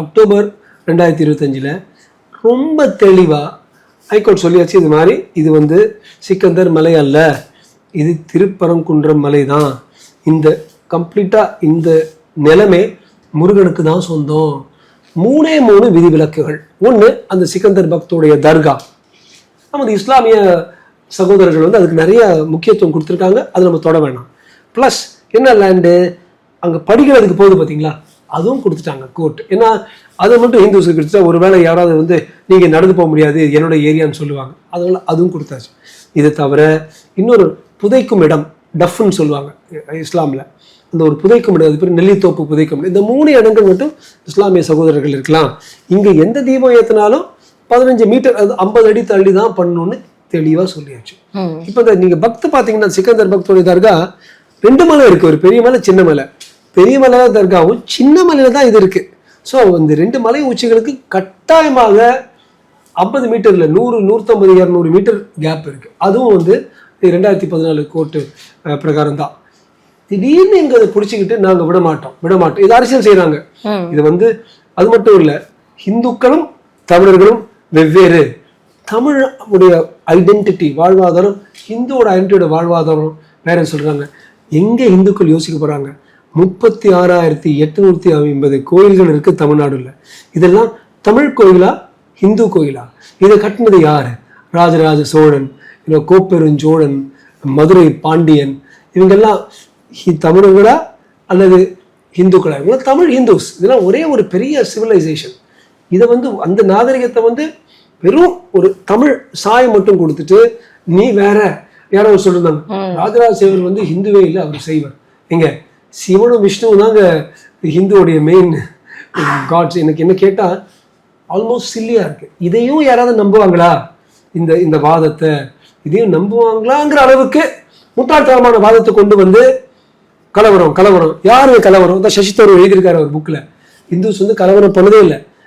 October ரெண்டாயிரத்தி இருபத்தஞ்சில் ரொம்ப தெளிவாக ஹைகோர்ட் சொல்லியாச்சு இது மாதிரி இது வந்து சிக்கந்தர் மலை அல்ல. இது திருப்பரங்குன்றம் மலை தான் இந்த கம்ப்ளீட்டாக இந்த நிலமே முருகனுக்கு தான் சொந்தம். மூணே மூணு விதிவிலக்குகள். ஒன்று அந்த சிக்கந்தர் பக்தோடைய தர்கா. நமது இஸ்லாமிய சகோதரர்கள் வந்து அதுக்கு நிறைய முக்கியத்துவம் கொடுத்துருக்காங்க. அது நம்ம தொட வேணாம். ப்ளஸ் என்ன லேண்டு அங்கே படிக்கிறதுக்கு போகுது பார்த்தீங்களா அதுவும் கொடுத்துட்டாங்க கோர்ட் ஏன்னா அதை மட்டும் ஹிந்துஸுக்கு கொடுத்தா ஒருவேளை யாராவது வந்து நீங்கள் நடந்து போக முடியாது என்னோட ஏரியான்னு சொல்லுவாங்க. அதனால அதுவும் கொடுத்தாச்சு. இதை தவிர இன்னொரு புதைக்கும் இடம் டஃப்னு சொல்லுவாங்க இஸ்லாமில். அந்த ஒரு புதைக்கும் இடம் அது பேர் நெல்லித்தோப்பு புதைக்கும் இந்த மூணு இடங்கள் மட்டும் இஸ்லாமிய சகோதரர்கள் இருக்கலாம். இங்கே எந்த தீபம் ஏற்றினாலும் பதினஞ்சு மீட்டர் அது ஐம்பது அடி தள்ளி தான் பண்ணணும்னு தெளிவாக சொல்லியாச்சு. இப்போ இந்த நீங்கள் பக்து பார்த்தீங்கன்னா சிக்கந்தர் பக்தோடைய தர்கா ரெண்டு மலை இருக்கு ஒரு பெரிய மலை சின்ன மலை. பெரிய மலை தர்காவும் சின்ன மலையில தான் இது இருக்கு. ஸோ இந்த ரெண்டு மலை உச்சிகளுக்கு கட்டாயமாக ஐம்பது மீட்டர்ல நூறு நூற்றம்பது இரநூறு மீட்டர் கேப் இருக்கு. அதுவும் வந்து ரெண்டாயிரத்தி பதினாலு கோட்டு பிரகாரம் தான். திடீர்னு இங்க அதை பிடிச்சிக்கிட்டு நாங்க விட மாட்டோம். விட மாட்டோம். இது அரசியல் செய்றாங்க. இது வந்து அது மட்டும் இல்ல இந்துக்களும் தமிழர்களும் வெவ்வேறு. தமிழ் உடைய ஐடென்டிட்டி வாழ்வாதாரம் ஹிந்துவோட ஐடென்டிட்டியோட வாழ்வாதாரம் வேற சொல்றாங்க? எங்க இந்துக்கள் யோசிக்க போறாங்க? முப்பத்தி ஆறாயிரத்தி எட்நூத்தி ஐம்பது கோயில்கள் இருக்கு தமிழ்நாடுல. இதெல்லாம் தமிழ் கோயிலா ஹிந்து கோயிலா? இதை கட்டினது யாரு? ராஜராஜ சோழன் இல்லை கோப்பெருஞ்சோழன் மதுரை பாண்டியன் இவங்கெல்லாம் தமிழர்களா அல்லது ஹிந்துக்களா? இவங்களாம் தமிழ் ஹிந்துஸ். இதெல்லாம் ஒரே ஒரு பெரிய சிவிலைசேஷன் இதை வந்து அந்த நாகரிகத்தை வந்து வெறும் ஒரு தமிழ் சாயம் மட்டும் கொடுத்துட்டு நீ வேற யாரோ சொல்லிருந்தாங்க. ராஜராஜ சேவர் வந்து ஹிந்துவே இல்லை அவர் செய்வர். எங்க? சிவனும் விஷ்ணுவும் தாங்க ஹிந்துவோடைய மெயின் காட்ஸ் um, எனக்கு என்ன கேட்டால் ஆல்மோஸ்ட் சில்லியாக இருக்கு. இதையும் யாராவது நம்புவாங்களா? இந்த இந்த வாதத்தை. இதையும் நம்புவாங்களாங்கிற அளவுக்கு முட்டாள்தனமான வாதத்தை கொண்டு வந்து கலவரம் கலவரம். யாரு கலவரம்? தான் சசி தரூர் எழுதியிருக்காரு அவர் புக்கில் இந்துஸ் வந்து கலவரம் பண்ணதே இல்லை.